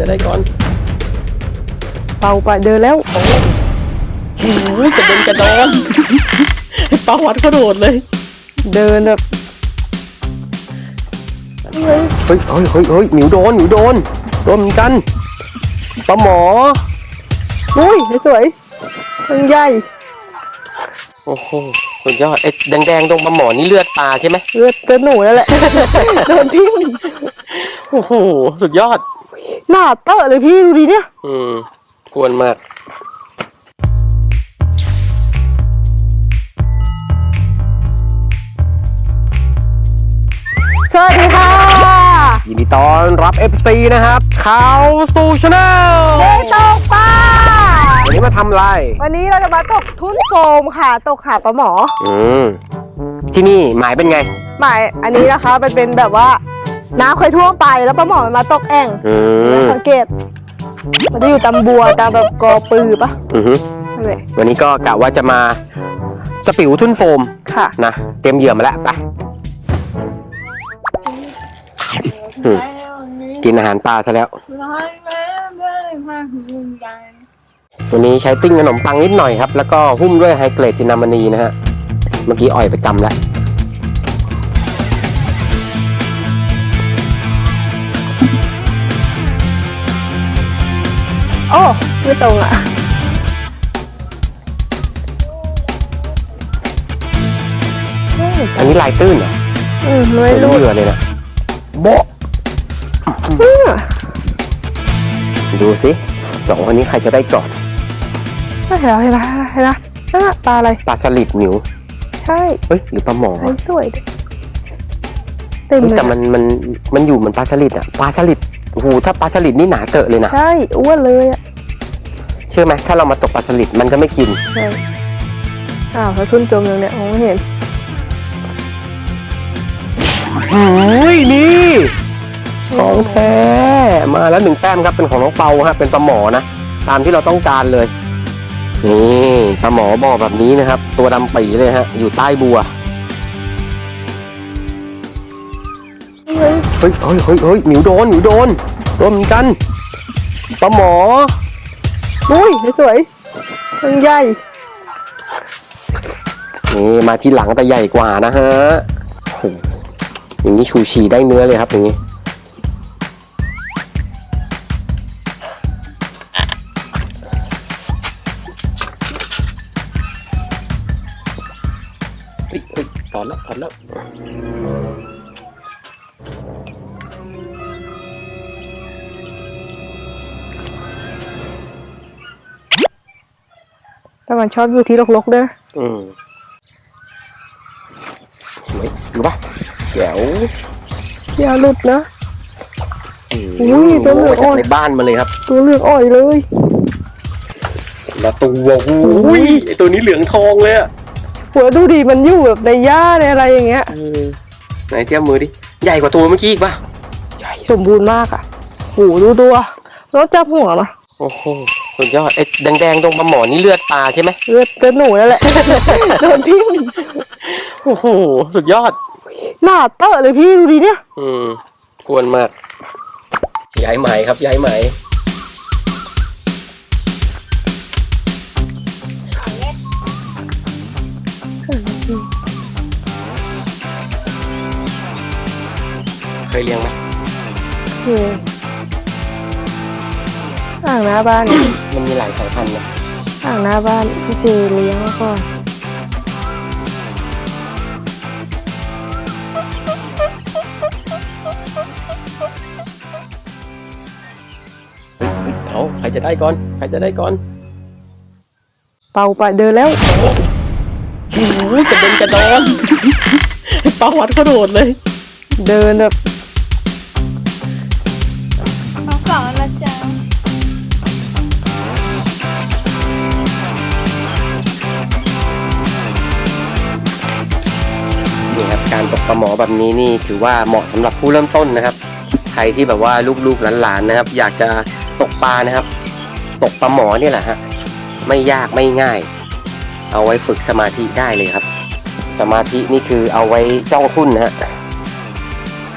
จะได้ก่อนเป่าไปเดินแล้วโอ้ยกระเด็นกระดอนไอ้ปลาวัดก็โดดเลย เดินแบบเฮ้ยเฮ้ยเฮ้ยเฮ้ยหมิวโดนหมิวโดนโดนเหมือนกันปลาหมออุ้ยสวยมันใหญ่โอ้โหสุดยอดไอ้แดงๆตรงปลาหมอนี่เลือดปลาใช่ไหมเลือดกระหนูนั่นแหละโดนทิ่มโอ้โหสุดยอด หน้าเตอะเลยพี่ดูดิเนี่ย อืมกวนมาก สวัสดีค่ะยินดีต้อนรับ FC นะครับ เข้าสู่ช anel เดตกปลาวันนี้มาทำอะไร วันนี้เราจะมาตกทุ่นโฟมค่ะ ตกหาปลาหมอ อืม ที่นี่หมายเป็นไง หมายอันนี้นะคะมันเป็นแบบว่า น้ำเคยท่วมไปแล้วปลาหมอมันมาตกแอ่งอืมสังเกต มันจะอยู่ตามบัวตามแบบกอปือปะอือฮึนั่นแหละวันนี้ก็กะว่าจะมาสปิวทุ่นโฟมค่ะนะเตรียมเหยื่อมาแล้วไปอืมกินอาหารปลาซะแล้ววันนี้ใช้ติ้งขนมปังนิดหน่อยครับ แล้วก็หุ้มด้วยไฮเกรดจินามณีนะฮะ เมื่อกี้อ่อยไปกำแล้ว โอ้ไม่ตรงอะ อันนี้ลายตื้นเหรออืมไม่ไม่รู้รู้เหลือเลยนะโบะอืมดูสิสองคนนี้ใครจะได้ก่อนไม่เห็นแล้วเห็นไหมเห็นไหมนั่นน่ะปลาอะไร ปลาสลิดหมิวใช่เฮ้ยหรือปลาหมอไอ้สวยดิเต็มเฮ้ยเลยแต่มันมันมันอยู่เหมือนปลาสลิดอะปลาสลิด โอ้โหถ้าปลาสลิดนี่หนาเตอะเลยนะ ใช่อ้วนเลยอะเชื่อไหมถ้าเรามาตกปลาสลิดมันก็ไม่กิน ใช่อ้าวแล้วชุนจมยังเนี่ยมองไม่เห็นเฮ้ยนี่ของแท้มาแล้วหนึ่งแต้มครับเป็นของน้องเปาฮะเป็นปลาหมอนะตามที่เราต้องการเลยนี่ปลาหมอบอกแบบนี้นะครับ ตัวดำปีเลยฮะอยู่ใต้บัว เฮ้ยเฮ้ยเฮ้ยเฮ้ยหมิวโดนหมิวโดนโดนเหมือนกันปลาหมออุ้ยสวยมันใหญ่นี่มาที่หลังแต่ใหญ่กว่านะฮะโอ้โหอย่างนี้ชูชีได้เนื้อเลยครับอย่างนี้เฮ้ยเฮ้ยถอนแล้วถอนแล้ว แต่มันชอบอยู่ที่รกๆด้วยนะอืมสวยดูปะแจ๋วอย่าหลุดนะอืมอุ้ยตัวเหลืองโอ้อ่อนจากในบ้านมาเลยครับ ตัวเหลืองอ่อยเลยแล้วตัวอุ้ยไอตัวนี้เหลืองทองเลยอะหัวดูดิมันอยู่แบบในหญ้าในอะไรอย่างเงี้ยไหนเทียบมือดิ ใหญ่กว่าตัวเมื่อกี้อีกปะสมบูรณ์มากอะโหดูตัวแล้วจับหัวมาโอ้โห สุดยอดไอ้แดงๆตรงปลาหมอนี่เลือดปลาใช่ไหมเลือดกระหนูนั่นแหละ โดนทิ่มโอ้โหสุดยอด หน้าเตอะเลยพี่ดูดิเนี่ย อืมกวนมาก ย้ายไหมครับ ย้ายไหมเคยเลี้ยงไหมเอ ออ่างหน้าบ้านมันมีหลายสายพันธุ์นะอ่างหน้าบ้านพี่เจเลี้ยงมาก่อนเฮ้ยเฮ้ยเอาใครจะได้ก่อน ใครจะได้ก่อน เป่าไปเดินแล้วโอ้ยกระเด็นกระดอนไอ้ปลาวัดก็โดดเลย เดินแบบ การตกปลาหมอแบบนี้นี่ถือว่าเหมาะสำหรับผู้เริ่มต้นนะครับ ใครที่แบบว่าลูกๆหลานๆนะครับ อยากจะตกปลานะครับ ตกปลาหมอเนี่ยแหละฮะไม่ยากไม่ง่าย เอาไว้ฝึกสมาธิได้เลยครับ สมาธินี่คือเอาไว้จ้องทุ่นนะฮะ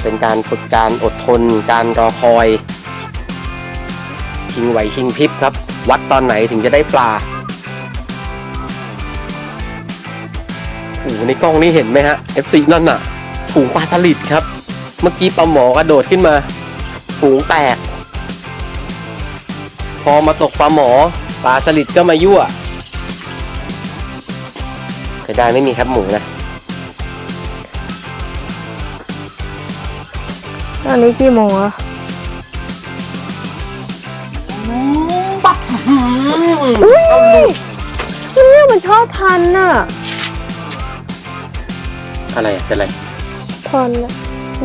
เป็นการฝึกการอดทน การรอคอยชิงไหวชิงพริบครับ วัดตอนไหนถึงจะได้ปลา โอ้โหในกล้องนี่เห็นไหมฮะ FC นั่นน่ะ ฝูงปลาสลิดครับ เมื่อกี้ปลาหมอกระโดดขึ้นมา ฝูงแตก พอมาตกปลาหมอปลาสลิดก็มายั่วเสียดายไม่มีครับหมูนะอันนี้กี่โมงอะอุ้ยเนี่ยมันชอบพันน่ะ อะไรอะเป็นอะไรพันน่ะ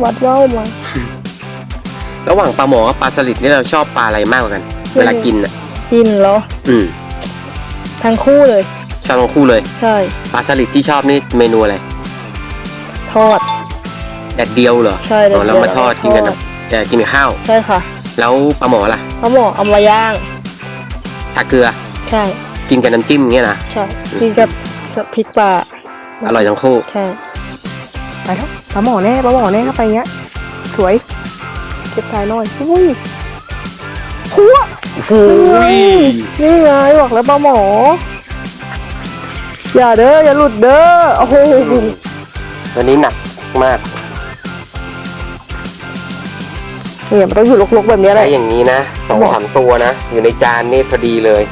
วัดว่าวมา ระหว่างปลาหมอกับปลาสลิดนี่เราชอบปลาอะไรมากกว่ากันไม่รู้เวลากินอะ กินเหรอ อืมทั้งคู่เลย ชอบทั้งคู่เลย ใช่ ปลาสลิดที่ชอบนี่เมนูอะไร ทอด แดดเดียวเหรอใช่อ๋อแล้วมาทอดกินกันทอนะแต่กินกับข้าว ใช่ค่ะแล้วปลาหมอล่ะเขาบอกเอามาย่าง ทาเกลือ ใช่ กินกับน้ำจิ้มเงี้ยนะ ใช่ กินกับกับพริกปลา อร่อยทั้งคู่ ใช่ ไปเถอะปลาหมอแน่ปลาหมอแน่เข้าไปเงี้ย สวย เก็บถ่ายหน่อยอุ้ยพัวโอ้ยนี่ไงบอกแล้วปลาหมอ อย่าเด้ออย่าหลุดเด้อโอ้โหวันนี้หนักมากเนี่ยมันต้องอยู่ลกๆแบบนี้แหใช้ละอย่างนี้นะสองบอกสามตัวนะ อยู่ในจานนี่พอดีเลย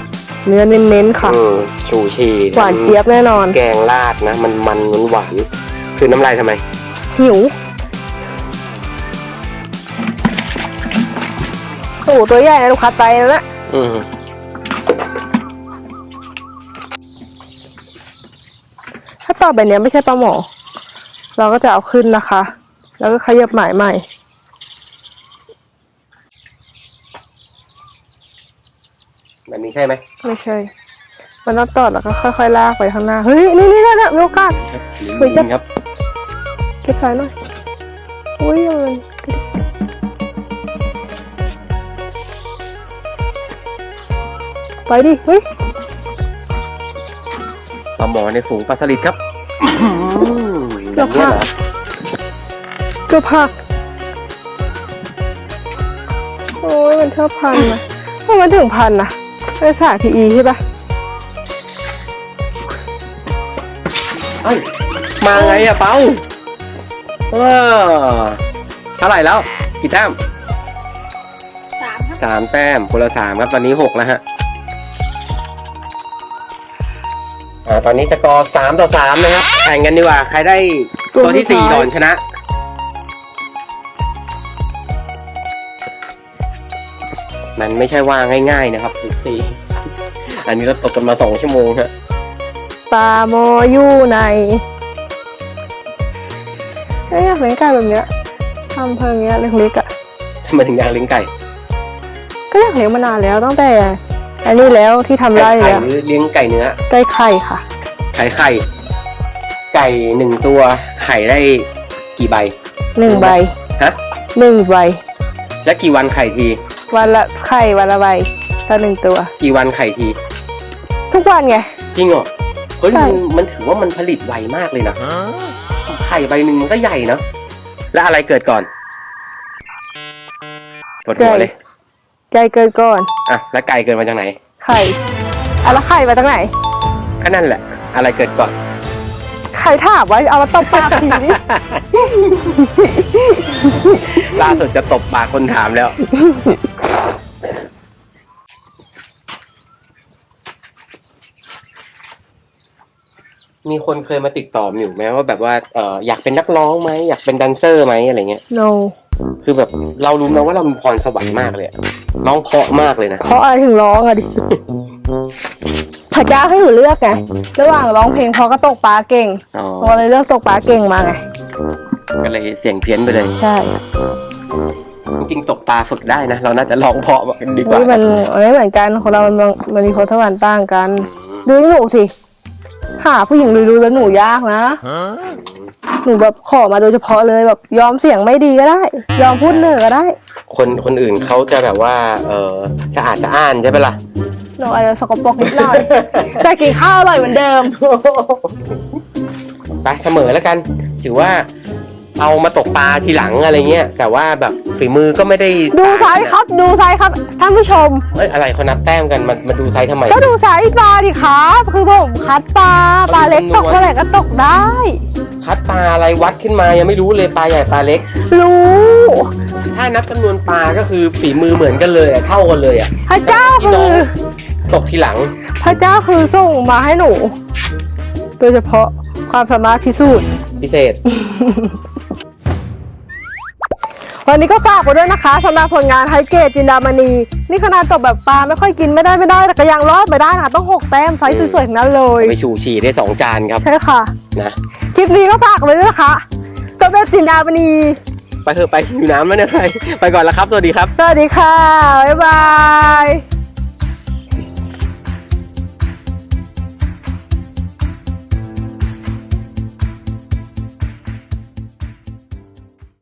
เนื้อเน้นๆค่ะอืมชูชีหวานเจี๊ยบแน่นอน แกงราดนะ มันมันหวานหวานๆ คือน้ำลายทำไม หิวโอ้โหตัวใหญ่นะลูกค้าไตนะอืมถ้าต่อไปเนี้ยไม่ใช่ปลาหมอ เราก็จะเอาขึ้นนะคะ แล้วก็ขยับหมายใหม่ แบบนี้ใช่ไหมไม่ใช่ มันต้องต่อแล้วก็ค่อยๆลากไปข้างหน้า เฮ้ย นี่นี่นี่นี่มีโอกาส สวยจัง ครับเก็บสายหน่อย อุ้ยมันไปดิ เฮ้ยปลาหมอในฝูงปลาสลิดครับเกือบเนี่ยพลาเหรดอเกือบหักโอ้ยมันชอบพันนะทำไมถึงพันนะเป็นสาทีอีใช่ปะ อ้ยมาไงอะเปาเออเท่าไหร่แล้ว กี่แต้มสามครับสามแต้มคนละสามครับตอนนี้หกแล้วฮะอ่าตอนนี้สกอร์สามต่อสามนะครับแข่งกันดีกว่า ใครได้ตัวที่สี่ก่อนชนะ มันไม่ใช่ว่าง่ายๆนะครับจุดสี่อันนี้เราตกกันมาสองชั่วโมงฮะ ปลาโมอยู่ในเอ้ยอยากเลี้ยงไก่แบบเนี้ยทำเพิงเนี้ยเล็กๆอะทำไมถึงอยากเลี้ยงไก่ก็อยากเลี้ยงมานานแล้วตั้งแต่ อันนี้แล้วที่ทำไร่ไก่แล้วหรือเลี้ยงไก่เนื้อไก่ไข่ค่ะไข่ไข่ ไก่หนึ่งตัวไข่ได้กี่ใบ หนึ่งใบฮะ หนึ่งใบ และกี่วันไข่ที วันละไข่วันละใบต่อหนึ่งตัว กี่วันไข่ที ทุกวันไง จริงเหรอ เฮ้ยใช่มันมันถือว่ามันผลิตไวมากเลยนะไข่ใบหนึ่งมันก็ใหญ่เนอะแล้วอะไรเกิดก่อนกดหัวเลย ไก่เกินก่อน อะ แล้วไก่เกิดมาจากไหน ไข่เอาละไข่มาจากไหนก็นั่นแหละ อะไรเกิดก่อน ไข่ถามไว้เอามาตบปากทีนี้ล่าสุดจะตบปากคนถามแล้ว มีคนเคยมาติดต่อมอยู่ไหมว่าแบบว่าเอออยากเป็นนักร้องไหมอยากเป็นแดนเซอร์ไหมอะไรเงี้ย no คือแบบเรารู้นะว่าเรามีพรสวรรค์มากเลยอะร้องเพราะมากเลยนะเพราะอะไรถึงร้องอะดิพระเจ้าให้หนูเลือกไงระหว่างร้องเพลงเพราะก็ตกปลาเก่งอ๋อหนูเลยเลือกตกปลาเก่งมาไงก็เลยเสียงเพี้ยนไปเลย ใช่จริงๆตกปลาฝึกได้นะ เราน่าจะร้องเพราะกันดีกว่า นี่มันไม่เหมือนกันของเรามันมันมีพลสวรรค์ต่างกัน ดูหนูสิ หาผู้หญิงลุยๆแล้วหนูยากนะ หนูแบบขอมาโดยเฉพาะเลยแบบยอมเสียงไม่ดีก็ได้ ยอมพูดเหนือก็ได้ คนคนอื่นเขาจะแบบว่า เออสะอาดสะอ้านใช่ไหมล่ะ หนูอาจจะสกปรกนิดหน่อย แต่กินข้าวอร่อยเหมือนเดิม ไปเสมอแล้วกัน ถือว่า เอามาตกปลาทีหลังอะไรเงี้ยแต่ว่าแบบฝีมือก็ไม่ได้ดูไซต่างส์กันครับ ดูไซส์ครับท่านผู้ชม เอ้ยอะไรเขานับแต้มกันมันมาดูไซส์ทำไม ก็ดูไซส์ปลาดิครับ คือผมคัดปลาปลาเล็กตกเท่าไหร่ก็ตกได้ คัดปลาอะไรวัดขึ้นมายังไม่รู้เลยปลาใหญ่ปลาเล็ก รู้ ถ้านับจำนวนปลาก็คือฝีมือเหมือนกันเลยอะเท่ากันเลยอะพระเจ้าพี่คืน้อองตกทีหลังพระเจ้าคือส่งมาให้หนู โดยเฉพาะความสามารถพิสูจน์พิเศษ วันนี้ก็ฝากไว้ด้วยนะคะสำหรับผลงานไฮเกตจินดามณี นี่ขนาดตกแบบปลาไม่ค่อยกินไม่ได้ไม่ได้แต่ก็ยังรอดไปได้นะคะต้องหกแต้มไซส์สวยๆทั้งนั้นเลยไปชูฉี่ได้สองจานครับใช่ค่ะนะคลิปนี้ก็ฝากไว้ด้วยนะคะสำหรับจินดามณีไปเถอะไปอยู่น้ำแล้วเนี่ยไปไปก่อนแล้วครับ สวัสดีครับ สวัสดีค่ะบ๊ายบาย